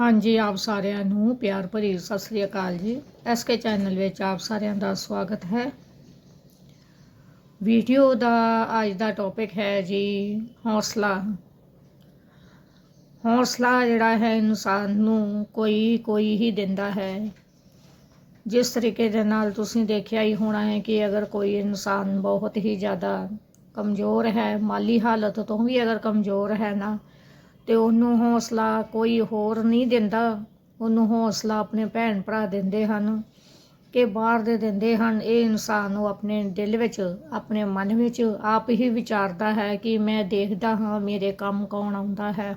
ਹਾਂਜੀ, ਆਪ ਸਾਰਿਆਂ ਨੂੰ ਪਿਆਰ ਭਰੀ ਸਤਿ ਸ੍ਰੀ ਅਕਾਲ ਜੀ। ਐਸ ਕੇ ਚੈਨਲ ਵਿੱਚ ਆਪ ਸਾਰਿਆਂ ਦਾ ਸਵਾਗਤ ਹੈ। ਵੀਡੀਓ ਦਾ ਅੱਜ ਦਾ ਟੌਪਿਕ ਹੈ ਜੀ, ਹੌਸਲਾ। ਹੌਸਲਾ ਜਿਹੜਾ ਹੈ ਇਨਸਾਨ ਨੂੰ ਕੋਈ ਕੋਈ ਹੀ ਦਿੰਦਾ ਹੈ। ਜਿਸ ਤਰੀਕੇ ਦੇ ਨਾਲ ਤੁਸੀਂ ਦੇਖਿਆ ਹੀ ਹੋਣਾ ਹੈ ਕਿ ਅਗਰ ਕੋਈ ਇਨਸਾਨ ਬਹੁਤ ਹੀ ਜ਼ਿਆਦਾ ਕਮਜ਼ੋਰ ਹੈ, ਮਾਲੀ ਹਾਲਤ ਤੋਂ ਵੀ ਅਗਰ ਕਮਜ਼ੋਰ ਹੈ ਨਾ ਤੇ ਉਹਨੂੰ ਹੌਸਲਾ ਕੋਈ ਹੋਰ ਨਹੀਂ ਦਿੰਦਾ। ਉਹਨੂੰ ਹੌਸਲਾ ਆਪਣੇ ਭੈਣ ਭਰਾ ਦਿੰਦੇ ਹਨ ਕਿ ਬਾਹਰ ਦੇ ਦਿੰਦੇ ਹਨ। ਇਹ ਇਨਸਾਨ ਨੂੰ ਆਪਣੇ ਦਿਲ ਵਿੱਚ, ਆਪਣੇ ਮਨ ਵਿੱਚ ਆਪ ਹੀ ਵਿਚਾਰਦਾ ਹੈ ਕਿ ਮੈਂ ਦੇਖਦਾ ਹਾਂ ਮੇਰੇ ਕੰਮ ਕੌਣ ਆਉਂਦਾ ਹੈ।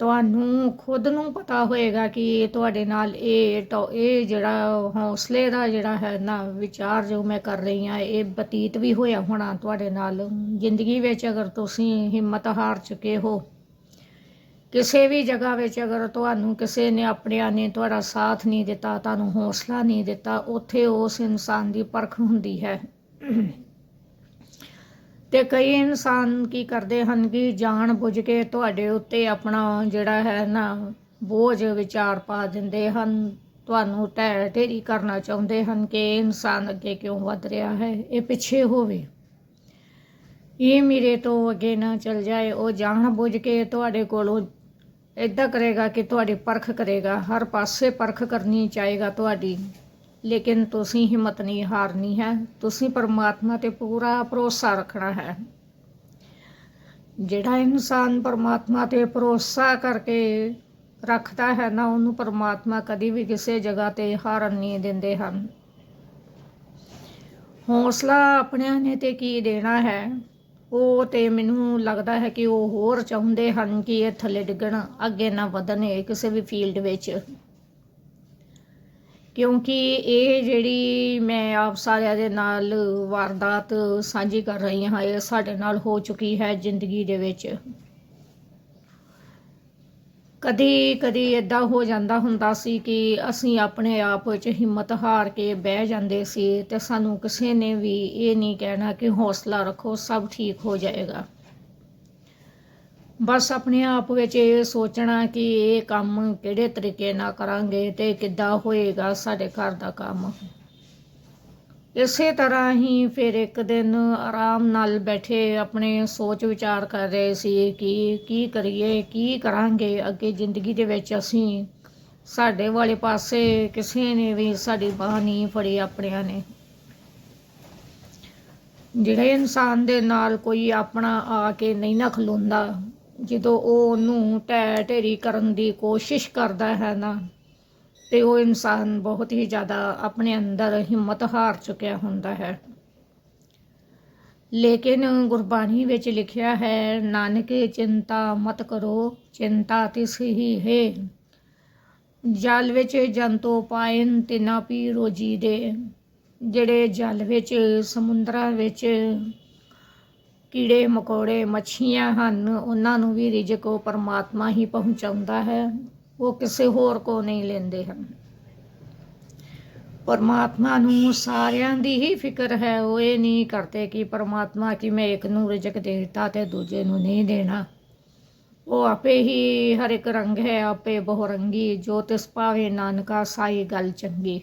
ਤੁਹਾਨੂੰ ਖੁਦ ਨੂੰ ਪਤਾ ਹੋਏਗਾ ਕਿ ਇਹ ਤੁਹਾਡੇ ਨਾਲ ਇਹ ਟੋ- ਇਹ ਜਿਹੜਾ ਹੌਸਲੇ ਦਾ ਜਿਹੜਾ ਹੈ ਨਾ, ਵਿਚਾਰ ਜੋ ਮੈਂ ਕਰ ਰਹੀ ਹਾਂ, ਇਹ ਬਤੀਤ ਵੀ ਹੋਇਆ ਹੋਣਾ ਤੁਹਾਡੇ ਨਾਲ। ਜ਼ਿੰਦਗੀ ਵਿੱਚ ਅਗਰ ਤੁਸੀਂ ਹਿੰਮਤ ਹਾਰ ਚੁੱਕੇ ਹੋ, ਕਿਸੇ ਵੀ ਜਗ੍ਹਾ ਵਿੱਚ ਅਗਰ ਤੁਹਾਨੂੰ ਕਿਸੇ ਨੇ ਆਪਣਿਆਂ ਨੇ ਤੁਹਾਡਾ ਸਾਥ ਨਹੀਂ ਦਿੱਤਾ, ਤੁਹਾਨੂੰ ਹੌਸਲਾ ਨਹੀਂ ਦਿੱਤਾ, ਉੱਥੇ ਉਸ ਇਨਸਾਨ ਦੀ ਪਰਖ ਹੁੰਦੀ ਹੈ। ਤੇ ਕਈ ਇਨਸਾਨ ਕੀ ਕਰਦੇ ਹਨ ਕਿ ਜਾਣ ਬੁੱਝ ਕੇ ਤੁਹਾਡੇ ਉੱਤੇ ਆਪਣਾ ਜਿਹੜਾ ਹੈ ਨਾ ਬੋਝ ਵਿਚਾਰ ਪਾ ਦਿੰਦੇ ਹਨ। ਤੁਹਾਨੂੰ ਢਹਿ ਢੇਰੀ ਕਰਨਾ ਚਾਹੁੰਦੇ ਹਨ ਕਿ ਇਨਸਾਨ ਅੱਗੇ ਕਿਉਂ ਵਧ ਰਿਹਾ ਹੈ, ਇਹ ਪਿੱਛੇ ਹੋਵੇ। ਇਹ ਮੇਰੇ ਤੋਂ ਅੱਗੇ ਨਾ ਚੱਲ ਜਾਏ, ਉਹ ਜਾਣ ਬੁੱਝ ਕੇ ਤੁਹਾਡੇ ਕੋਲੋਂ ਇਦਾਂ ਕਰੇਗਾ ਕਿ ਤੁਹਾਡੀ ਪਰਖ ਕਰੇਗਾ, ਹਰ ਪਾਸੇ ਪਰਖ ਕਰਨੀ ਚਾਹੇਗਾ ਤੁਹਾਡੀ। ਲੇਕਿਨ ਤੁਸੀਂ ਹਿੰਮਤ ਨਹੀਂ ਹਾਰਨੀ ਹੈ। ਤੁਸੀਂ ਪਰਮਾਤਮਾ ਤੇ ਪੂਰਾ ਭਰੋਸਾ ਰੱਖਣਾ ਹੈ। ਜਿਹੜਾ ਇਨਸਾਨ ਪਰਮਾਤਮਾ ਤੇ ਭਰੋਸਾ ਕਰਕੇ ਰੱਖਦਾ ਹੈ ਨਾ, ਉਹਨੂੰ ਪਰਮਾਤਮਾ ਕਦੀ ਵੀ ਕਿਸੇ ਜਗ੍ਹਾ ਤੇ ਹਾਰਨ ਨਹੀਂ ਦਿੰਦੇ ਹਨ। ਹੌਸਲਾ ਆਪਣਿਆਂ ਨੇ ਤੇ ਕੀ ਦੇਣਾ ਹੈ? ਉਹ ਤੇ ਮੈਨੂੰ ਲੱਗਦਾ ਹੈ ਕਿ ਉਹ ਹੋਰ ਚਾਹੁੰਦੇ ਹਨ ਕਿ ਇਹ ਥੱਲੇ ਡਿੱਗਣ, ਅੱਗੇ ਨਾ ਵਧਣ, ਇਹ ਕਿਸੇ ਵੀ ਫੀਲਡ ਵਿੱਚ। ਕਿਉਂਕਿ ਇਹ ਜਿਹੜੀ ਮੈਂ ਆਪ ਸਾਰਿਆਂ ਦੇ ਨਾਲ ਵਾਰਦਾਤ ਸਾਂਝੀ ਕਰ ਰਹੀ ਹਾਂ, ਇਹ ਸਾਡੇ ਨਾਲ ਹੋ ਚੁੱਕੀ ਹੈ ਜ਼ਿੰਦਗੀ ਦੇ ਵਿੱਚ। ਕਦੀ ਕਦੀ ਇਦਾਂ ਹੋ ਜਾਂਦਾ ਹੁੰਦਾ ਸੀ ਕਿ ਅਸੀਂ ਆਪਣੇ ਆਪ ਵਿੱਚ ਹਿੰਮਤ ਹਾਰ ਕੇ ਬਹਿ ਜਾਂਦੇ ਸੀ ਤੇ ਸਾਨੂੰ ਕਿਸੇ ਨੇ ਵੀ ਇਹ ਨਹੀਂ ਕਹਿਣਾ ਕਿ ਹੌਸਲਾ ਰੱਖੋ, ਸਭ ਠੀਕ ਹੋ ਜਾਏਗਾ। ਬਸ ਆਪਣੇ ਆਪ ਵਿੱਚ ਇਹ ਸੋਚਣਾ ਕਿ ਇਹ ਕੰਮ ਕਿਹੜੇ ਤਰੀਕੇ ਨਾਲ ਕਰਾਂਗੇ ਤੇ ਕਿੱਦਾਂ ਹੋਏਗਾ ਸਾਡੇ ਘਰ ਦਾ ਕੰਮ। ਇਸੇ ਤਰ੍ਹਾਂ ਹੀ ਫਿਰ ਇੱਕ ਦਿਨ ਆਰਾਮ ਨਾਲ ਬੈਠੇ ਆਪਣੇ ਸੋਚ ਵਿਚਾਰ ਕਰ ਰਹੇ ਸੀ ਕਿ ਕੀ ਕਰੀਏ, ਕੀ ਕਰਾਂਗੇ? ਅੱਗੇ ਜ਼ਿੰਦਗੀ ਦੇ ਵਿੱਚ ਅਸੀਂ ਸਾਡੇ ਵਾਲੇ ਪਾਸੇ ਕਿਸੇ ਨੇ ਵੀ ਸਾਡੀ ਬਾਹ ਨਹੀਂ ਫੜੀ ਆਪਣਿਆਂ ਨੇ। ਜਿਹੜੇ ਇਨਸਾਨ ਦੇ ਨਾਲ ਕੋਈ ਆਪਣਾ ਆ ਕੇ ਨਹੀਂ ਨਾ ਖਲੋਂਦਾ ਜਦੋਂ ਉਹ ਉਹਨੂੰ ਢਹਿ ਢੇਰੀ ਕਰਨ ਦੀ ਕੋਸ਼ਿਸ਼ ਕਰਦਾ ਹੈ ਨਾ, ਤੇ ਉਹ ਇਨਸਾਨ ਬਹੁਤ ਹੀ ਜ਼ਿਆਦਾ ਆਪਣੇ ਅੰਦਰ ਹਿੰਮਤ ਹਾਰ ਚੁੱਕਿਆ ਹੁੰਦਾ ਹੈ। ਲੇਕਿਨ ਗੁਰਬਾਣੀ ਵਿੱਚ ਲਿਖਿਆ ਹੈ, ਨਾਨਕੇ ਚਿੰਤਾ ਮਤ ਕਰੋ, ਚਿੰਤਾ ਤਿਸ ਹੀ ਹੈ। ਜਲ ਵਿੱਚ ਜੰਤੋ ਪਾਇਨ ਤਿਨਾ ਪੀ ਰੋਜੀ ਦੇ, ਜਿਹੜੇ ਜਲ ਵਿੱਚ ਸਮੁੰਦਰਾਂ ਵਿੱਚ ਕੀੜੇ, ਮਕੌੜੇ, ਮੱਛੀਆਂ ਹਨ। ਉਹਨਾਂ ਨੂੰ ਵੀ ਰਿਜ਼ਕ ਉਹ ਪਰਮਾਤਮਾ ਹੀ ਪਹੁੰਚਾਉਂਦਾ ਹੈ। ਉਹ ਕਿਸੇ ਹੋਰ ਕੋ ਨਹੀਂ ਲੈਂਦੇ ਹਨ। ਪਰਮਾਤਮਾ ਨੂੰ ਸਾਰਿਆਂ ਦੀ ਹੀ ਫਿਕਰ ਹੈ। ਉਹ ਇਹ ਨਹੀਂ ਕਰਦੇ ਕਿ ਪਰਮਾਤਮਾ ਕਿ ਮੈਂ ਇੱਕ ਨੂੰ ਰਿਜ਼ਕ ਦੇਤਾ ਦਿੱਤਾ ਤੇ ਦੂਜੇ ਨੂੰ ਨਹੀਂ ਦੇਣਾ। ਉਹ ਆਪੇ ਹੀ ਹਰ ਇੱਕ ਰੰਗ ਹੈ, ਆਪੇ ਬਹੁ ਰੰਗੀ ਜੋ ਤਿਸ ਪਾਵੇ ਨਾਨਕਾ ਸਾਈ ਗੱਲ ਚੰਗੀ।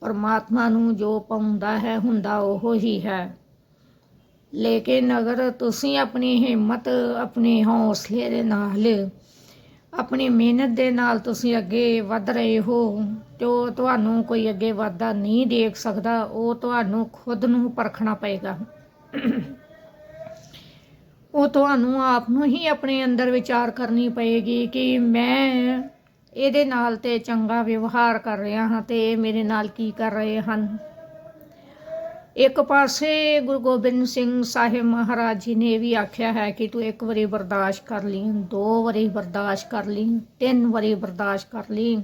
ਪਰਮਾਤਮਾ ਨੂੰ ਜੋ ਪਾਉਂਦਾ ਹੈ, ਹੁੰਦਾ ਉਹ ਹੀ ਹੈ। ਲੇਕਿਨ ਅਗਰ ਤੁਸੀਂ ਆਪਣੀ ਹਿੰਮਤ, ਆਪਣੇ ਹੌਸਲੇ ਦੇ ਨਾਲ, ਆਪਣੀ ਮਿਹਨਤ ਦੇ ਨਾਲ ਤੁਸੀਂ ਅੱਗੇ ਵੱਧ ਰਹੇ ਹੋ ਤੇ ਉਹ ਤੁਹਾਨੂੰ ਕੋਈ ਅੱਗੇ ਵਾਧਾ ਨਹੀਂ ਦੇਖ ਸਕਦਾ, ਉਹ ਤੁਹਾਨੂੰ ਖੁਦ ਨੂੰ ਪਰਖਣਾ ਪਏਗਾ। ਉਹ ਤੁਹਾਨੂੰ ਆਪ ਨੂੰ ਹੀ ਆਪਣੇ ਅੰਦਰ ਵਿਚਾਰ ਕਰਨੀ ਪਏਗੀ ਕਿ ਮੈਂ ਇਹਦੇ ਨਾਲ ਤੇ ਚੰਗਾ ਵਿਵਹਾਰ ਕਰ ਰਿਹਾ ਹਾਂ ਤੇ ਇਹ ਮੇਰੇ ਨਾਲ ਕੀ ਕਰ ਰਹੇ ਹਨ। ਇੱਕ ਪਾਸੇ ਗੁਰੂ ਗੋਬਿੰਦ ਸਿੰਘ ਸਾਹਿਬ ਮਹਾਰਾਜ ਜੀ ਨੇ ਵੀ ਆਖਿਆ ਹੈ ਕਿ ਤੂੰ ਇੱਕ ਵਾਰੀ ਬਰਦਾਸ਼ਤ ਕਰ ਲਈ, ਦੋ ਵਾਰੀ ਬਰਦਾਸ਼ਤ ਕਰ ਲਈ, ਤਿੰਨ ਵਾਰੀ ਬਰਦਾਸ਼ਤ ਕਰ ਲਈ।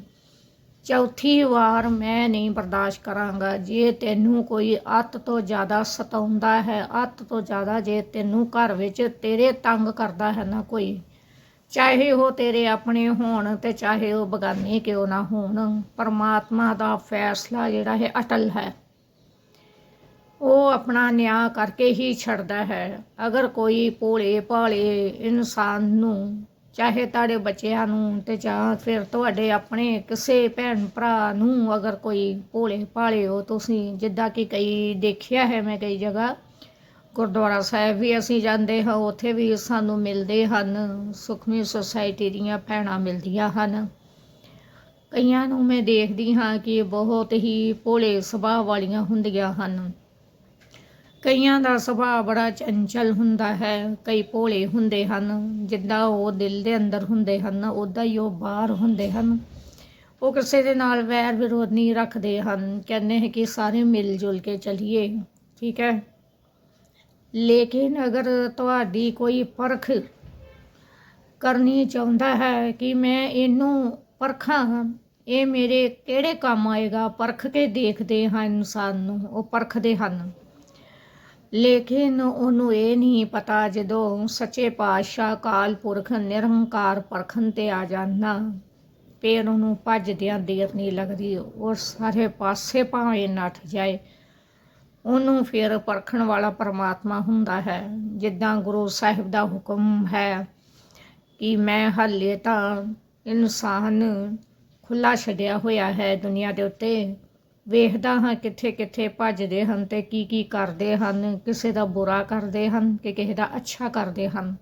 ਚੌਥੀ ਵਾਰ ਮੈਂ ਨਹੀਂ ਬਰਦਾਸ਼ਤ ਕਰਾਂਗਾ। ਜੇ ਤੈਨੂੰ ਕੋਈ ਅੱਤ ਤੋਂ ਜ਼ਿਆਦਾ ਸਤਾਉਂਦਾ ਹੈ, ਅੱਤ ਤੋਂ ਜ਼ਿਆਦਾ ਜੇ ਤੈਨੂੰ ਘਰ ਵਿੱਚ ਤੇਰੇ ਤੰਗ ਕਰਦਾ ਹੈ ਨਾ ਕੋਈ, ਚਾਹੇ ਉਹ ਤੇਰੇ ਆਪਣੇ ਹੋਣ ਤੇ ਚਾਹੇ ਉਹ ਬਗਾਨੇ ਕਿਉਂ ਨਾ ਹੋਣ, ਪਰਮਾਤਮਾ ਦਾ ਫੈਸਲਾ ਜਿਹੜਾ ਹੈ ਅਟਲ ਹੈ। ਉਹ ਆਪਣਾ ਨਿਆਂ ਕਰਕੇ ਹੀ ਛੱਡਦਾ ਹੈ। ਅਗਰ ਕੋਈ ਭੋਲੇ ਭਾਲੇ ਇਨਸਾਨ ਨੂੰ, ਚਾਹੇ ਤੁਹਾਡੇ ਬੱਚਿਆਂ ਨੂੰ ਤੇ ਜਾਂ ਫਿਰ ਤੁਹਾਡੇ ਆਪਣੇ ਕਿਸੇ ਭੈਣ ਭਰਾ ਨੂੰ ਅਗਰ ਕੋਈ ਭੋਲੇ ਭਾਲੇ ਹੋ, ਤੁਸੀਂ ਜਿੱਦਾਂ ਕਿ ਕਈ ਦੇਖਿਆ ਹੈ ਮੈਂ ਕਈ ਜਗ੍ਹਾ, ਗੁਰਦੁਆਰਾ ਸਾਹਿਬ ਵੀ ਅਸੀਂ ਜਾਂਦੇ ਹਾਂ, ਉੱਥੇ ਵੀ ਸਾਨੂੰ ਮਿਲਦੇ ਹਨ। ਸੁਖਮੀ ਸੁਸਾਇਟੀ ਦੀਆਂ ਭੈਣਾਂ ਮਿਲਦੀਆਂ ਹਨ। ਕਈਆਂ ਨੂੰ ਮੈਂ ਦੇਖਦੀ ਹਾਂ ਕਿ ਬਹੁਤ ਹੀ ਭੋਲੇ ਸੁਭਾਅ ਵਾਲੀਆਂ ਹੁੰਦੀਆਂ ਹਨ। ਕਈਆਂ ਦਾ ਸੁਭਾਅ ਬੜਾ ਚੰਚਲ ਹੁੰਦਾ ਹੈ, ਕਈ ਭੋਲੇ ਹੁੰਦੇ ਹਨ, ਜਿੱਦਾਂ ਉਹ ਦਿਲ ਦੇ ਅੰਦਰ ਹੁੰਦੇ ਹਨ ਉੱਦਾਂ ਹੀ ਉਹ ਬਾਹਰ ਹੁੰਦੇ ਹਨ। ਉਹ ਕਿਸੇ ਦੇ ਨਾਲ ਵੈਰ ਵਿਰੋਧ ਨਹੀਂ ਰੱਖਦੇ ਹਨ, ਕਹਿੰਦੇ ਹੈ ਕਿ ਸਾਰੇ ਮਿਲ ਜੁਲ ਕੇ ਚੱਲੀਏ, ਠੀਕ ਹੈ। ਲੇਕਿਨ ਅਗਰ ਤੁਹਾਡੀ ਕੋਈ ਪਰਖ ਕਰਨੀ ਚਾਹੁੰਦਾ ਹੈ ਕਿ ਮੈਂ ਇਹਨੂੰ ਪਰਖਾਂ, ਇਹ ਮੇਰੇ ਕਿਹੜੇ ਕੰਮ ਆਏਗਾ? ਪਰਖ ਕੇ ਦੇਖਦੇ ਹਨ ਇਨਸਾਨ ਨੂੰ, ਉਹ ਪਰਖਦੇ ਹਨ। ਲੇਕਿਨ ਉਹਨੂੰ ਇਹ ਨਹੀਂ ਪਤਾ ਜਦੋਂ ਸੱਚੇ ਪਾਤਸ਼ਾਹ ਕਾਲ ਪੁਰਖ ਨਿਰੰਕਾਰ ਪਰਖਣ ਤੇ ਆ ਜਾਂਦਾ। ਫਿਰ ਉਹਨੂੰ ਭੱਜਦਿਆਂ ਦੇਰ ਨਹੀਂ ਲੱਗਦੀ, ਉਹ ਸਾਰੇ ਪਾਸੇ ਭਾਵੇਂ ਨੱਠ ਜਾਏ। ਉਹਨੂੰ ਫਿਰ ਪਰਖਣ ਵਾਲਾ ਪਰਮਾਤਮਾ ਹੁੰਦਾ ਹੈ, ਜਿੱਦਾਂ ਗੁਰੂ ਸਾਹਿਬ ਦਾ ਹੁਕਮ ਹੈ ਕਿ ਮੈਂ ਹਾਲੇ ਤਾਂ ਇਨਸਾਨ ਖੁੱਲਾ ਛੱਡਿਆ ਹੋਇਆ ਹੈ ਦੁਨੀਆ ਦੇ ਉੱਤੇ। ਵੇਖਦਾ ਹਾਂ ਕਿੱਥੇ ਕਿੱਥੇ ਭੱਜਦੇ ਹਨ ਤੇ ਕੀ ਕੀ ਕਰਦੇ ਹਨ, ਕਿਸੇ ਦਾ ਬੁਰਾ ਕਰਦੇ ਹਨ ਕਿ ਕਿਸੇ ਦਾ ਅੱਛਾ ਕਰਦੇ ਹਨ।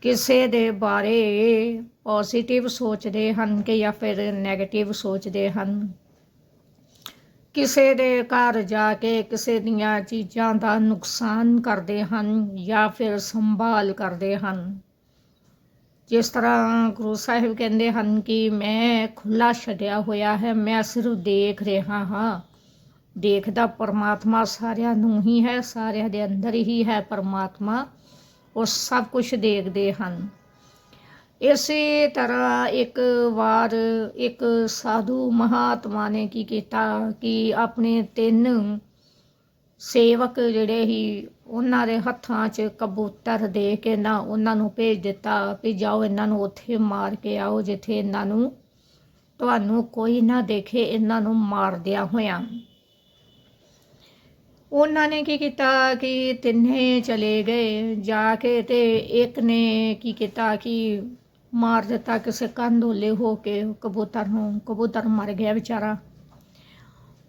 ਕਿਸੇ ਦੇ ਬਾਰੇ ਪੋਜ਼ਿਟਿਵ ਸੋਚਦੇ ਹਨ ਕਿ ਜਾਂ ਫਿਰ 네ਗੇਟਿਵ ਸੋਚਦੇ ਹਨ। ਕਿਸੇ ਦੇ ਘਰ ਜਾ ਕੇ ਕਿਸੇ ਦੀਆਂ ਚੀਜ਼ਾਂ ਦਾ ਨੁਕਸਾਨ ਕਰਦੇ ਹਨ ਜਾਂ ਫਿਰ ਸੰਭਾਲ ਕਰਦੇ ਹਨ। ਜਿਸ ਤਰ੍ਹਾਂ ਗੁਰੂ ਸਾਹਿਬ ਕਹਿੰਦੇ ਹਨ ਕਿ ਮੈਂ ਖੁੱਲਾ ਛੱਡਿਆ ਹੋਇਆ ਹੈ, ਮੈਂ ਸਿਰਫ ਦੇਖ ਰਿਹਾ ਹਾਂ। ਦੇਖਦਾ ਪਰਮਾਤਮਾ ਸਾਰਿਆਂ ਨੂੰ ਹੀ ਹੈ, ਸਾਰਿਆਂ ਦੇ ਅੰਦਰ ਹੀ ਹੈ ਪਰਮਾਤਮਾ, ਉਹ ਸਭ ਕੁਝ ਦੇਖਦੇ ਹਨ। ਇਸੇ ਤਰ੍ਹਾਂ ਇੱਕ ਵਾਰ ਇੱਕ ਸਾਧੂ ਮਹਾਤਮਾ ਨੇ ਕੀ ਕੀਤਾ ਕਿ ਆਪਣੇ ਤਿੰਨ ਸੇਵਕ ਜਿਹੜੇ ਹੀ ਉਹਨਾਂ ਦੇ ਹੱਥਾਂ 'ਚ ਕਬੂਤਰ ਦੇ ਕੇ ਨਾ ਉਹਨਾਂ ਨੂੰ ਭੇਜ ਦਿੱਤਾ ਵੀ ਜਾਓ, ਇਹਨਾਂ ਨੂੰ ਉੱਥੇ ਮਾਰ ਕੇ ਆਓ, ਜਿੱਥੇ ਇਹਨਾਂ ਨੂੰ ਤੁਹਾਨੂੰ ਕੋਈ ਨਾ ਦੇਖੇ, ਇਹਨਾਂ ਨੂੰ ਮਾਰਦਿਆਂ ਹੋਇਆਂ। ਉਹਨਾਂ ਨੇ ਕੀ ਕੀਤਾ ਕਿ ਤਿੰਨੇ ਚਲੇ ਗਏ। ਜਾ ਕੇ ਤੇ ਇੱਕ ਨੇ ਕੀ ਕੀਤਾ ਕਿ ਮਾਰ ਦਿੱਤਾ ਕਿਸੇ ਕੰਧੋਲੇ ਹੋ ਕੇ, ਕਬੂਤਰ ਨੂੰ, ਕਬੂਤਰ ਮਰ ਗਿਆ ਵਿਚਾਰਾ।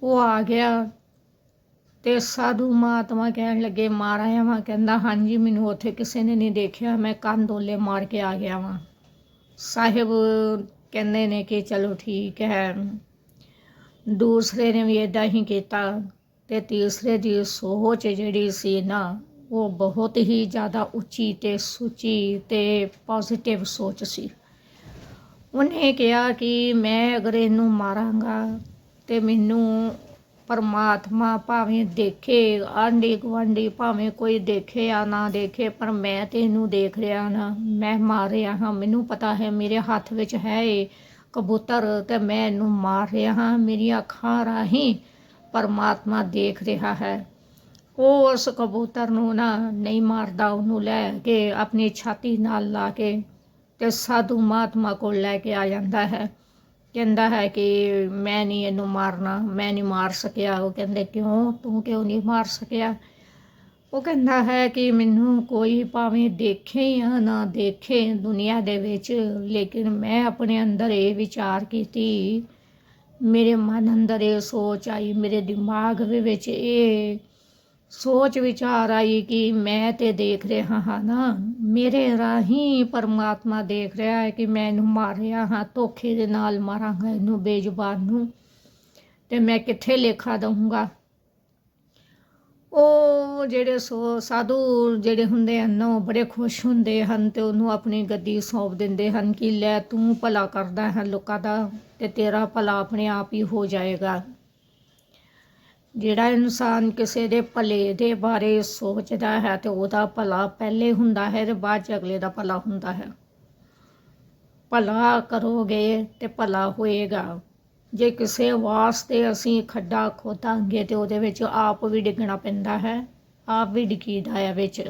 ਉਹ ਆ ਗਿਆ। ਤੇ ਸਾਧੂ ਮਹਾਤਮਾ ਕਹਿਣ ਲੱਗੇ ਮਾਰ ਆਇਆ ਵਾਂ ਕਹਿੰਦਾ, ਹਾਂਜੀ, ਮੈਨੂੰ ਉੱਥੇ ਕਿਸੇ ਨੇ ਨਹੀਂ ਦੇਖਿਆ। ਮੈਂ ਕੰਧੋਲੇ ਮਾਰ ਕੇ ਆ ਗਿਆ ਵਾਂ। ਸਾਹਿਬ ਕਹਿੰਦੇ ਨੇ ਕਿ ਚਲੋ ਠੀਕ ਹੈ। ਦੂਸਰੇ ਨੇ ਵੀ ਇਦਾਂ ਹੀ ਕੀਤਾ ਤੇ ਤੀਸਰੇ ਦੀ ਸੋਚ ਜਿਹੜੀ ਸੀ ਨਾ, ਉਹ ਬਹੁਤ ਹੀ ਜ਼ਿਆਦਾ ਉੱਚੀ ਤੇ ਸੁੱਚੀ ਤੇ ਪੋਜ਼ਿਟਿਵ ਸੋਚ ਸੀ। ਉਹਨੇ ਕਿਹਾ ਕਿ ਮੈਂ ਅਗਰ ਇਹਨੂੰ ਮਾਰਾਂਗਾ ਤੇ ਮੈਨੂੰ ਪਰਮਾਤਮਾ ਭਾਵੇਂ ਦੇਖੇ ਆਂਢੀ ਗੁਆਂਢੀ ਭਾਵੇਂ ਕੋਈ ਦੇਖੇ ਆ ਨਾ ਦੇਖੇ, ਪਰ ਮੈਂ ਤੇ ਇਹਨੂੰ ਦੇਖ ਰਿਹਾ ਨਾ, ਮੈਂ ਮਾਰ ਰਿਹਾ ਹਾਂ। ਮੈਨੂੰ ਪਤਾ ਹੈ ਮੇਰੇ ਹੱਥ ਵਿੱਚ ਹੈ ਇਹ ਕਬੂਤਰ ਤੇ ਮੈਂ ਇਹਨੂੰ ਮਾਰ ਰਿਹਾ ਹਾਂ, ਮੇਰੀਆਂ ਅੱਖਾਂ ਰਾਹੀਂ ਪਰਮਾਤਮਾ ਦੇਖ ਰਿਹਾ ਹੈ। ਉਹ ਉਸ ਕਬੂਤਰ ਨੂੰ ਨਾ ਨਹੀਂ ਮਾਰਦਾ, ਉਹਨੂੰ ਲੈ ਕੇ ਆਪਣੀ ਛਾਤੀ ਨਾਲ ਲਾ ਕੇ ਤੇ ਸਾਧੂ ਮਹਾਤਮਾ ਕੋਲ ਲੈ ਕੇ ਆ ਜਾਂਦਾ ਹੈ। ਕਹਿੰਦਾ ਹੈ ਕਿ ਮੈਂ ਨਹੀਂ ਇਹਨੂੰ ਮਾਰਨਾ, ਮੈਂ ਨਹੀਂ ਮਾਰ ਸਕਿਆ। ਉਹ ਕਹਿੰਦੇ, ਕਿਉਂ? ਤੂੰ ਕਿਉਂ ਨਹੀਂ ਮਾਰ ਸਕਿਆ? ਉਹ ਕਹਿੰਦਾ ਹੈ ਕਿ ਮੈਨੂੰ ਕੋਈ ਭਾਵੇਂ ਦੇਖੇ ਜਾਂ ਨਾ ਦੇਖੇ ਦੁਨੀਆ ਦੇ ਵਿੱਚ, ਲੇਕਿਨ ਮੈਂ ਆਪਣੇ ਅੰਦਰ ਇਹ ਵਿਚਾਰ ਕੀਤੀ। ਮੇਰੇ ਮਨ ਅੰਦਰ ਇਹ ਸੋਚ ਆਈ, ਮੇਰੇ ਦਿਮਾਗ ਦੇ ਵਿੱਚ ਇਹ ਸੋਚ ਵਿਚਾਰ ਆਈ ਕਿ ਮੈਂ ਤੇ ਦੇਖ ਰਿਹਾ ਹਾਂ ਨਾ, ਮੇਰੇ ਰਾਹੀਂ ਪਰਮਾਤਮਾ ਦੇਖ ਰਿਹਾ ਹੈ ਕਿ ਮੈਂ ਇਹਨੂੰ ਮਾਰ ਰਿਹਾ ਹਾਂ, ਧੋਖੇ ਦੇ ਨਾਲ ਮਾਰਾਂਗਾ ਇਹਨੂੰ ਬੇਜ਼ੁਬਾਨ ਨੂੰ ਤੇ ਮੈਂ ਕਿੱਥੇ ਲੇਖਾ ਦਊਂਗਾ? ਉਹ ਜਿਹੜੇ ਸੋ ਸਾਧੂ ਜਿਹੜੇ ਹੁੰਦੇ ਹਨ ਉਹ ਬੜੇ ਖੁਸ਼ ਹੁੰਦੇ ਹਨ ਤੇ ਉਹਨੂੰ ਆਪਣੀ ਗੱਦੀ ਸੌਂਪ ਦਿੰਦੇ ਹਨ ਕਿ ਲੈ ਤੂੰ ਭਲਾ ਕਰਦਾ ਹੈ ਲੋਕਾਂ ਦਾ ਤੇ ਤੇਰਾ ਭਲਾ ਆਪਣੇ ਆਪ ਹੀ ਹੋ ਜਾਏਗਾ। ਜਿਹੜਾ ਇਨਸਾਨ ਕਿਸੇ ਦੇ ਭਲੇ ਦੇ ਬਾਰੇ ਸੋਚਦਾ ਹੈ ਤੇ ਉਹਦਾ ਭਲਾ ਪਹਿਲੇ ਹੁੰਦਾ ਹੈ ਤੇ ਬਾਅਦ ਚ ਅਗਲੇ ਦਾ ਭਲਾ ਹੁੰਦਾ ਹੈ। ਭਲਾ ਕਰੋਗੇ ਤੇ ਭਲਾ ਹੋਏਗਾ। ਜੇ ਕਿਸੇ ਵਾਸਤੇ ਅਸੀਂ ਖੱਡਾ ਖੋਦਾਂਗੇ ਤੇ ਉਹਦੇ ਵਿੱਚ ਆਪ ਵੀ ਡਿੱਗਣਾ ਪੈਂਦਾ ਹੈ, ਆਪ ਵੀ ਡਿੱਗੀਦਾ ਹੈ ਵਿੱਚ।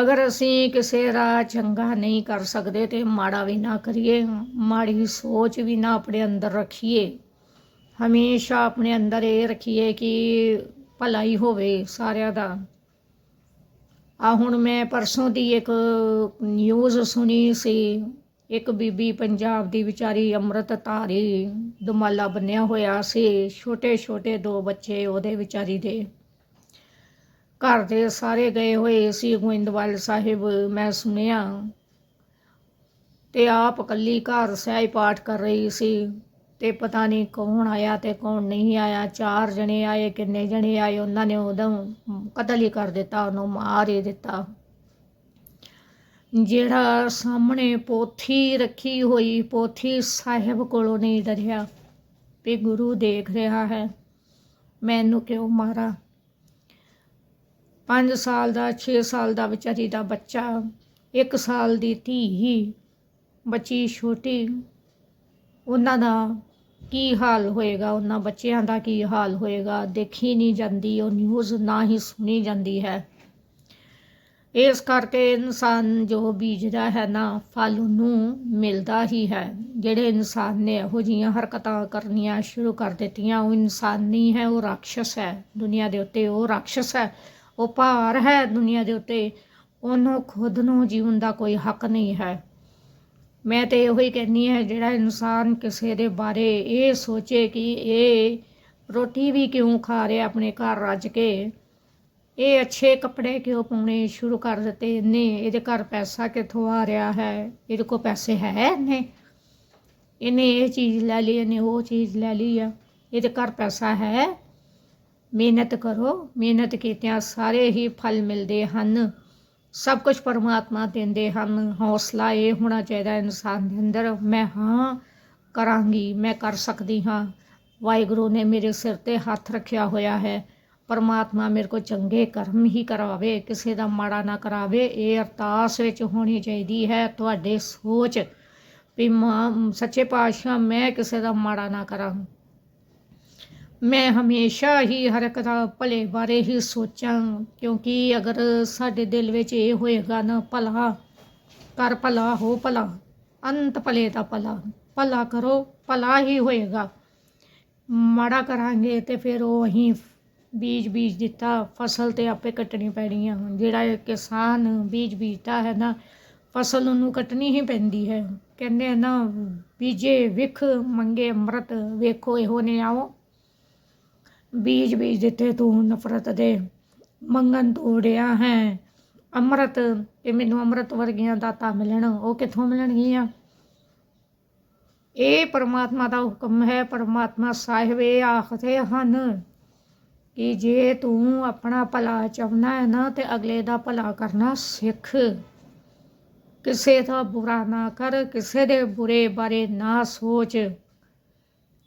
ਅਗਰ ਅਸੀਂ ਕਿਸੇ ਦਾ ਚੰਗਾ ਨਹੀਂ ਕਰ ਸਕਦੇ ਤੇ ਮਾੜਾ ਵੀ ਨਾ ਕਰੀਏ, ਮਾੜੀ ਸੋਚ ਵੀ ਨਾ ਆਪਣੇ ਅੰਦਰ ਰੱਖੀਏ ਹਮੇਸ਼ਾ ਆਪਣੇ ਅੰਦਰ ਇਹ ਰੱਖੀਏ ਕਿ ਭਲਾ ਹੀ ਹੋਵੇ ਸਾਰਿਆਂ ਦਾ। ਆ ਹੁਣ ਮੈਂ ਪਰਸੋਂ ਦੀ ਇੱਕ ਨਿਊਜ਼ ਸੁਣੀ ਸੀ। ਇੱਕ ਬੀਬੀ ਪੰਜਾਬ ਦੀ ਵਿਚਾਰੀ ਅੰਮ੍ਰਿਤ ਧਾਰੀ ਦੁਮਾਲਾ ਬੰਨਿਆ ਹੋਇਆ ਸੀ। ਛੋਟੇ ਛੋਟੇ ਦੋ ਬੱਚੇ ਉਹਦੇ ਵਿਚਾਰੀ ਦੇ। ਘਰ ਦੇ ਸਾਰੇ ਗਏ ਹੋਏ ਸੀ ਗੋਇੰਦਵਾਲ ਸਾਹਿਬ, ਮੈਂ ਸੁਣਿਆ। ਤੇ ਆਪ ਇਕੱਲੀ ਘਰ ਸਹਿਜ ਪਾਠ ਕਰ ਰਹੀ ਸੀ। ਤੇ ਪਤਾ ਨਹੀਂ ਕੌਣ ਆਇਆ ਤੇ ਕੌਣ ਨਹੀਂ ਆਇਆ, ਚਾਰ ਜਣੇ ਆਏ, ਕਿੰਨੇ ਜਣੇ ਆਏ, ਉਹਨਾਂ ਨੇ ਉਦੋਂ ਕਤਲ ਹੀ ਕਰ ਦਿੱਤਾ, ਉਹਨੂੰ ਮਾਰ ਹੀ ਦਿੱਤਾ। ਜਿਹੜਾ ਸਾਹਮਣੇ ਪੋਥੀ ਰੱਖੀ ਹੋਈ, ਪੋਥੀ ਸਾਹਿਬ ਕੋਲੋਂ ਨਹੀਂ ਡਰਿਆ, ਵੀ ਗੁਰੂ ਦੇਖ ਰਿਹਾ ਹੈ, ਮੈਨੂੰ ਕਿਉਂ ਮਾਰਾ? 5 ਸਾਲ ਦਾ 6 ਸਾਲ ਦਾ ਵਿਚਾਰੀ ਦਾ ਬੱਚਾ 1 ਸਾਲ ਦੀ ਧੀ ਹੀ ਬੱਚੀ ਛੋਟੀ, ਉਹਨਾਂ ਦਾ ਕੀ ਹਾਲ ਹੋਏਗਾ? ਉਹਨਾਂ ਬੱਚਿਆਂ ਦਾ ਕੀ ਹਾਲ ਹੋਏਗਾ? ਦੇਖੀ ਨਹੀਂ ਜਾਂਦੀ, ਉਹ ਨਿਊਜ਼ ਨਾ ਹੀ ਸੁਣੀ ਜਾਂਦੀ ਹੈ। ਇਸ ਕਰਕੇ ਇਨਸਾਨ ਜੋ ਬੀਜਦਾ ਹੈ ਨਾ, ਫਲ ਉਹਨੂੰ ਮਿਲਦਾ ਹੀ ਹੈ। ਜਿਹੜੇ ਇਨਸਾਨ ਨੇ ਇਹੋ ਜਿਹੀਆਂ ਹਰਕਤਾਂ ਕਰਨੀਆਂ ਸ਼ੁਰੂ ਕਰ ਦਿੱਤੀਆਂ, ਉਹ ਇਨਸਾਨ ਨਹੀਂ ਹੈ, ਉਹ ਰਾਖਸ਼ ਹੈ। ਦੁਨੀਆ ਦੇ ਉੱਤੇ ਉਹ ਰਾਖਸ਼ ਹੈ। ਉਹ ਭਾਰ ਹੈ ਦੁਨੀਆ ਦੇ ਉੱਤੇ। ਉਹਨੂੰ ਖੁਦ ਨੂੰ ਜੀਵਨ ਦਾ ਕੋਈ ਹੱਕ ਨਹੀਂ ਹੈ। ਮੈਂ ਤੇ ਇਹੋ ਹੀ ਕਹਿੰਨੀ ਹੈ, ਜਿਹੜਾ ਇਨਸਾਨ ਕਿਸੇ ਦੇ ਬਾਰੇ ਇਹ ਸੋਚੇ ਕਿ ਇਹ ਰੋਟੀ ਵੀ ਕਿਉਂ ਖਾ ਰਿਹਾ ਆਪਣੇ ਘਰ ਰੱਜ ਕੇ, ਇਹ ਅੱਛੇ ਕੱਪੜੇ ਕਿਉਂ ਪਾਉਣੇ ਸ਼ੁਰੂ ਕਰ ਦਿੱਤੇ ਨੇ ਇਹਦੇ ਘਰ ਪੈਸਾ ਕਿੱਥੋਂ ਆ ਰਿਹਾ ਹੈ, ਇਹਦੇ ਕੋਲ ਪੈਸੇ ਹੈ ਨੇ ਇਹਨੇ ਇਹ ਚੀਜ਼ ਲੈ ਲਈ, ਇਹਨੇ ਉਹ ਚੀਜ਼ ਲੈ ਲਈ ਆ, ਇਹਦੇ ਘਰ ਪੈਸਾ ਹੈ? ਮਿਹਨਤ ਕਰੋ, ਮਿਹਨਤ ਕੀਤਿਆਂ ਸਾਰੇ ਹੀ ਫਲ ਮਿਲਦੇ ਹਨ। ਸਭ ਕੁਝ ਪਰਮਾਤਮਾ ਦਿੰਦੇ ਹਨ। ਹੌਸਲਾ ਇਹ ਹੋਣਾ ਚਾਹੀਦਾ ਇਨਸਾਨ ਦੇ ਅੰਦਰ, ਮੈਂ ਹਾਂ ਕਰਾਂਗੀ, ਮੈਂ ਕਰ ਸਕਦੀ ਹਾਂ। ਵਾਹਿਗੁਰੂ ਨੇ ਮੇਰੇ ਸਿਰ ਤੇ ਹੱਥ ਰੱਖਿਆ ਹੋਇਆ ਹੈ। ਪਰਮਾਤਮਾ ਮੇਰੇ ਕੋ ਚੰਗੇ ਕਰਮ ਹੀ ਕਰਾਵੇ ਕਿਸੇ ਦਾ ਮਾੜਾ ਨਾ ਕਰਾਵੇ। ਇਹ ਅਰਦਾਸ ਵਿੱਚ ਹੋਣੀ ਚਾਹੀਦੀ ਹੈ। ਤੁਹਾਡੇ ਸੋਚ ਵੀ ਮਾਂ, ਸੱਚੇ ਪਾਤਸ਼ਾਹ, ਮੈਂ ਕਿਸੇ ਦਾ ਮਾੜਾ ਨਾ ਕਰਾਂ। ਮੈਂ ਹਮੇਸ਼ਾ ਹੀ ਹਰ ਇੱਕ ਦਾ ਭਲੇ ਬਾਰੇ ਹੀ ਸੋਚਾਂ, ਕਿਉਂਕਿ ਅਗਰ ਸਾਡੇ ਦਿਲ ਵਿੱਚ ਇਹ ਹੋਏਗਾ ਨਾ, ਭਲਾ ਕਰ ਭਲਾ, ਹੋ ਭਲਾ, ਅੰਤ ਭਲੇ ਦਾ ਭਲਾ ਭਲਾ ਕਰੋ, ਭਲਾ ਹੀ ਹੋਏਗਾ। ਮਾੜਾ ਕਰਾਂਗੇ ਤੇ ਫਿਰ ਉਹ ਅਸੀਂ ਬੀਜ ਬੀਜ ਦਿੱਤਾ, ਫਸਲ ਤੇ ਆਪੇ ਕੱਟਣੀ ਪੈਣੀ ਆ। ਜਿਹੜਾ ਕਿਸਾਨ ਬੀਜ ਬੀਜਦਾ ਹੈ ਨਾ, ਫਸਲ ਉਹਨੂੰ ਕੱਟਣੀ ਹੀ ਪੈਂਦੀ ਹੈ। ਕਹਿੰਦੇ ਆ ਨਾ, ਬੀਜੇ, ਵਿਖ, ਮੰਗੇ, ਅੰਮ੍ਰਿਤ, ਵੇਖੋ, ਇਹੋ ਨੇ ਆਓ। ਬੀਜ ਬੀਜ ਦਿੱਤੇ, ਤੂੰ ਨਫ਼ਰਤ ਦੇ ਮੰਗਨ ਤੋੜਿਆ ਹੈ। ਅੰਮ੍ਰਿਤ ਤੇ ਮੈਨੂੰ ਅੰਮ੍ਰਿਤ ਵਰਗੀਆਂ ਦਾਤਾ ਮਿਲਣ, ਉਹ ਕਿੱਥੋਂ ਮਿਲਣਗੀਆਂ? ਇਹ ਪਰਮਾਤਮਾ ਦਾ ਹੁਕਮ ਹੈ, ਪਰਮਾਤਮਾ ਸਾਹਿਬ ਇਹ ਆਖਦੇ ਹਨ ਕਿ ਜੇ ਤੂੰ ਆਪਣਾ ਭਲਾ ਚਾਹੁੰਦਾ ਹੈ ਨਾ, ਤੇ ਅਗਲੇ ਦਾ ਭਲਾ ਕਰਨਾ ਸਿੱਖ। ਕਿਸੇ ਦਾ ਬੁਰਾ ਨਾ ਕਰ, ਕਿਸੇ ਦੇ ਬੁਰੇ ਬਾਰੇ ਨਾ ਸੋਚ।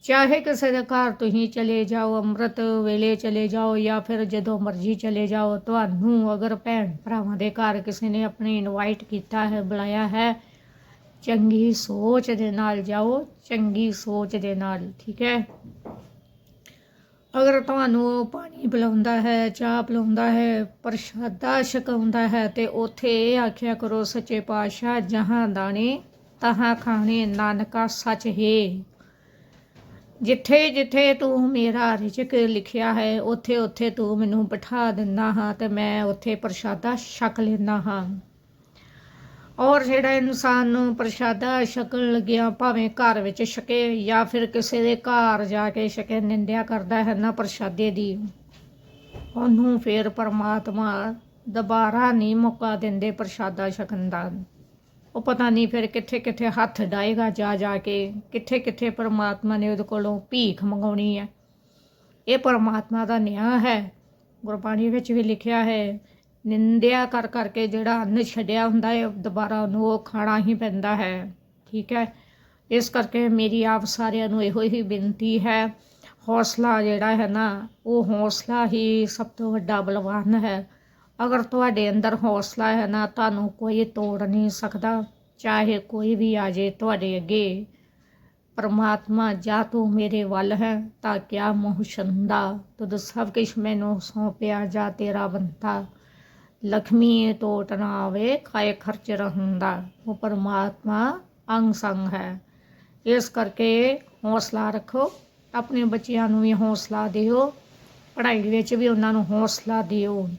ਚਾਹੇ ਕਿਸੇ ਦੇ ਘਰ ਤੁਸੀਂ ਚਲੇ ਜਾਓ, ਅੰਮ੍ਰਿਤ ਵੇਲੇ ਚਲੇ ਜਾਓ ਜਾਂ ਫਿਰ ਜਦੋਂ ਮਰਜ਼ੀ ਚਲੇ ਜਾਓ, ਤੁਹਾਨੂੰ ਅਗਰ ਭੈਣ ਭਰਾਵਾਂ ਦੇ ਘਰ ਕਿਸੇ ਨੇ ਆਪਣੀ ਇਨਵਾਈਟ ਕੀਤਾ ਹੈ, ਬੁਲਾਇਆ ਹੈ, ਚੰਗੀ ਸੋਚ ਦੇ ਨਾਲ ਜਾਓ, ਚੰਗੀ ਸੋਚ ਦੇ ਨਾਲ, ਠੀਕ ਹੈ? ਅਗਰ ਤੁਹਾਨੂੰ ਉਹ ਪਾਣੀ ਪਿਲਾਉਂਦਾ ਹੈ, ਚਾਹ ਪਿਲਾਉਂਦਾ ਹੈ, ਪ੍ਰਸ਼ਾਦਾ ਛਕਾਉਂਦਾ ਹੈ, ਤੇ ਉਥੇ ਇਹ ਆਖਿਆ ਕਰੋ, ਸੱਚੇ ਪਾਤਸ਼ਾਹ, ਜਹਾਂ ਦਾਣੇ, ਤਹਾਂ ਖਾਣੇ, ਨਾਨਕਾ ਸੱਚ ਹੈ। ਜਿੱਥੇ ਜਿੱਥੇ ਤੂੰ ਮੇਰਾ ਰਿਜਕ ਲਿਖਿਆ ਹੈ, ਉੱਥੇ ਉੱਥੇ ਤੂੰ ਮੈਨੂੰ ਬਿਠਾ ਦਿੰਦਾ ਹਾਂ ਤੇ ਮੈਂ ਉੱਥੇ ਪ੍ਰਸ਼ਾਦਾ ਛਕ ਲੈਂਦਾ ਹਾਂ। ਔਰ ਜਿਹੜਾ ਇਨਸਾਨ ਨੂੰ ਪ੍ਰਸ਼ਾਦਾ ਛਕਣ ਲੱਗਿਆ, ਭਾਵੇਂ ਘਰ ਵਿੱਚ ਛਕੇ ਜਾਂ ਫਿਰ ਕਿਸੇ ਦੇ ਘਰ ਜਾ ਕੇ ਛਕੇ, ਨਿੰਦਿਆ ਕਰਦਾ ਹੈ ਨਾ ਪ੍ਰਸ਼ਾਦੇ ਦੀ। ਉਹਨੂੰ ਫਿਰ ਪਰਮਾਤਮਾ ਦੁਬਾਰਾ ਨਹੀਂ ਮੌਕਾ ਦਿੰਦੇ ਪ੍ਰਸ਼ਾਦਾ ਛਕਣ ਦਾ। ਉਹ ਪਤਾ ਨਹੀਂ ਫਿਰ ਕਿੱਥੇ ਕਿੱਥੇ ਹੱਥ ਡਾਏਗਾ, ਜਾ ਜਾ ਕੇ ਕਿੱਥੇ ਕਿੱਥੇ ਪਰਮਾਤਮਾ ਨੇ ਉਹਦੇ ਕੋਲੋਂ ਭੀਖ ਮੰਗਾਉਣੀ ਹੈ। ਇਹ ਪਰਮਾਤਮਾ ਦਾ ਨਿਆਂ ਹੈ। ਗੁਰਬਾਣੀ ਵਿੱਚ ਵੀ ਲਿਖਿਆ ਹੈ, ਨਿੰਦਿਆ ਕਰ ਕਰਕੇ ਜਿਹੜਾ ਅੰਨ ਛੱਡਿਆ ਹੁੰਦਾ ਹੈ, ਦੁਬਾਰਾ ਉਹਨੂੰ ਉਹ ਖਾਣਾ ਹੀ ਪੈਂਦਾ ਹੈ। ਠੀਕ ਹੈ? ਇਸ ਕਰਕੇ ਮੇਰੀ ਆਪ ਸਾਰਿਆਂ ਨੂੰ ਇਹੋ ਹੀ ਬੇਨਤੀ ਹੈ, ਹੌਸਲਾ ਜਿਹੜਾ ਹੈ ਨਾ, ਉਹ ਹੌਸਲਾ ਹੀ ਸਭ ਤੋਂ ਵੱਡਾ ਬਲਵਾਨ ਹੈ। ਅਗਰ ਤੁਹਾਡੇ ਅੰਦਰ ਹੌਸਲਾ ਹੈ ਨਾ, ਤੁਹਾਨੂੰ ਕੋਈ ਤੋੜ ਨਹੀਂ ਸਕਦਾ। ਚਾਹੇ ਕੋਈ ਵੀ ਆ ਜੇ ਤੁਹਾਡੇ ਅੱਗੇ, ਪਰਮਾਤਮਾ, ਜਾ ਤੂੰ ਮੇਰੇ ਵੱਲ ਹੈ, ਤਾਂ ਕਿਆ ਮੋਹ ਸ਼ੰਦਾ ਤੁਧ ਸਭ ਕੁਛ ਮੈਨੂੰ ਸੌਂਪਿਆ, ਜਾ ਤੇਰਾ ਬੰਤਾ ਲਖਮੀ ਟੋਟ ਨਾ ਆਵੇ, ਖਾਏ ਖਰਚ ਰਹੰਦਾ। ਉਹ ਪਰਮਾਤਮਾ ਅੰਗ ਸੰਗ ਹੈ। ਇਸ ਕਰਕੇ ਹੌਸਲਾ ਰੱਖੋ। ਆਪਣੇ ਬੱਚਿਆਂ ਨੂੰ ਵੀ ਹੌਸਲਾ ਦਿਓ। ਪੜ੍ਹਾਈ ਵਿੱਚ ਵੀ ਉਹਨਾਂ ਨੂੰ ਹੌਸਲਾ ਦਿਓ।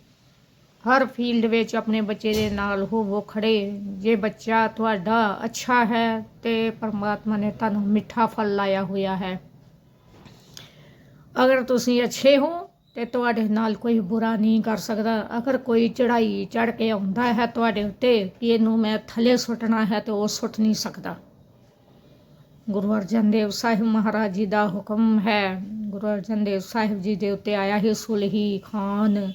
ਹਰ ਫੀਲਡ ਵਿੱਚ ਆਪਣੇ ਬੱਚੇ ਦੇ ਨਾਲ ਹੋਵੋ ਖੜੇ। ਜੇ ਬੱਚਾ ਤੁਹਾਡਾ ਅੱਛਾ ਹੈ ਤੇ ਪਰਮਾਤਮਾ ਨੇ ਤੁਹਾਨੂੰ ਮਿੱਠਾ ਫਲ ਲਾਇਆ ਹੋਇਆ ਹੈ। ਅਗਰ ਤੁਸੀਂ ਅੱਛੇ ਹੋ ਤੇ ਤੁਹਾਡੇ ਨਾਲ ਕੋਈ ਬੁਰਾ ਨਹੀਂ ਕਰ ਸਕਦਾ। ਅਗਰ ਕੋਈ ਚੜਾਈ ਚੜ ਕੇ ਆਉਂਦਾ ਹੈ ਤੁਹਾਡੇ ਉੱਤੇ ਕਿ ਇਹਨੂੰ ਮੈਂ ਥੱਲੇ ਸੁੱਟਣਾ ਹੈ ਤੇ ਉਹ ਸੁੱਟ ਨਹੀਂ ਸਕਦਾ। ਗੁਰੂ ਅਰਜਨ ਦੇਵ ਸਾਹਿਬ ਮਹਾਰਾਜ ਜੀ ਦਾ ਹੁਕਮ ਹੈ। ਗੁਰੂ ਅਰਜਨ ਦੇਵ ਸਾਹਿਬ ਜੀ ਦੇ ਉੱਤੇ ਆਇਆ ਹੀ ਸੁਲਹੀ ਖਾਨ।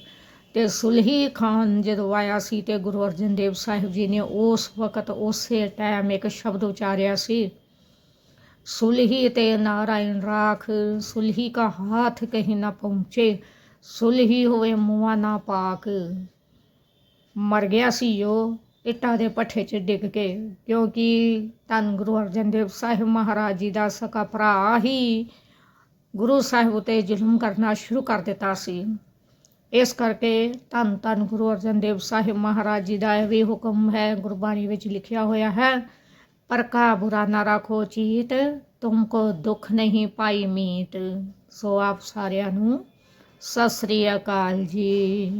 ਤੇ ਸੁਲਹੀ ਖਾਨ ਜਦੋਂ ਆਇਆ ਸੀ ਤੇ ਗੁਰੂ ਅਰਜਨ ਦੇਵ ਸਾਹਿਬ ਜੀ ਨੇ ਉਸ ਵਕਤ ਉਸੇ ਟਾਈਮ ਇੱਕ ਸ਼ਬਦ ਉਚਾਰਿਆ ਸੀ, ਸੁਲਹੀ ਤੇ ਨਾਰਾਇਣ ਰਾਖ, ਸੁਲਹੀ ਕਾ ਹਾਥ ਕਹੀਂ ਨਾ ਪਹੁੰਚੇ, ਸੁਲਹੀ ਹੋਵੇ ਮੁਆ ਨਾ ਪਾਕ। ਮਰ ਗਿਆ ਸੀ ਉਹ ਇੱਟਾਂ ਦੇ ਪੱਠੇ 'ਚ ਡਿੱਗ ਕੇ, ਕਿਉਂਕਿ ਧੰਨ ਗੁਰੂ ਅਰਜਨ ਦੇਵ ਸਾਹਿਬ ਮਹਾਰਾਜ ਜੀ ਦਾ ਸਕਾ ਭਰਾ ਹੀ ਗੁਰੂ ਸਾਹਿਬ ਉਤੇ ਜ਼ੁਲਮ ਕਰਨਾ ਸ਼ੁਰੂ ਕਰ ਦਿੱਤਾ ਸੀ। ਇਸ ਕਰਕੇ ਧੰਨ ਧੰਨ ਗੁਰੂ ਅਰਜਨ ਦੇਵ ਸਾਹਿਬ ਮਹਾਰਾਜ ਜੀ ਦਾ ਇਹ ਵੀ ਹੁਕਮ ਹੈ, ਗੁਰਬਾਣੀ ਵਿੱਚ ਲਿਖਿਆ ਹੋਇਆ ਹੈ, ਪਰ ਕਾ ਬੁਰਾ ਨਾ ਰੱਖੋ ਚੀਤ ਤੁਮਕੋ ਦੁੱਖ ਨਹੀਂ ਪਾਈ ਮੀਤ। ਸੋ ਆਪ ਸਾਰਿਆਂ ਨੂੰ ਸਤਿ ਸ੍ਰੀ ਅਕਾਲ ਜੀ।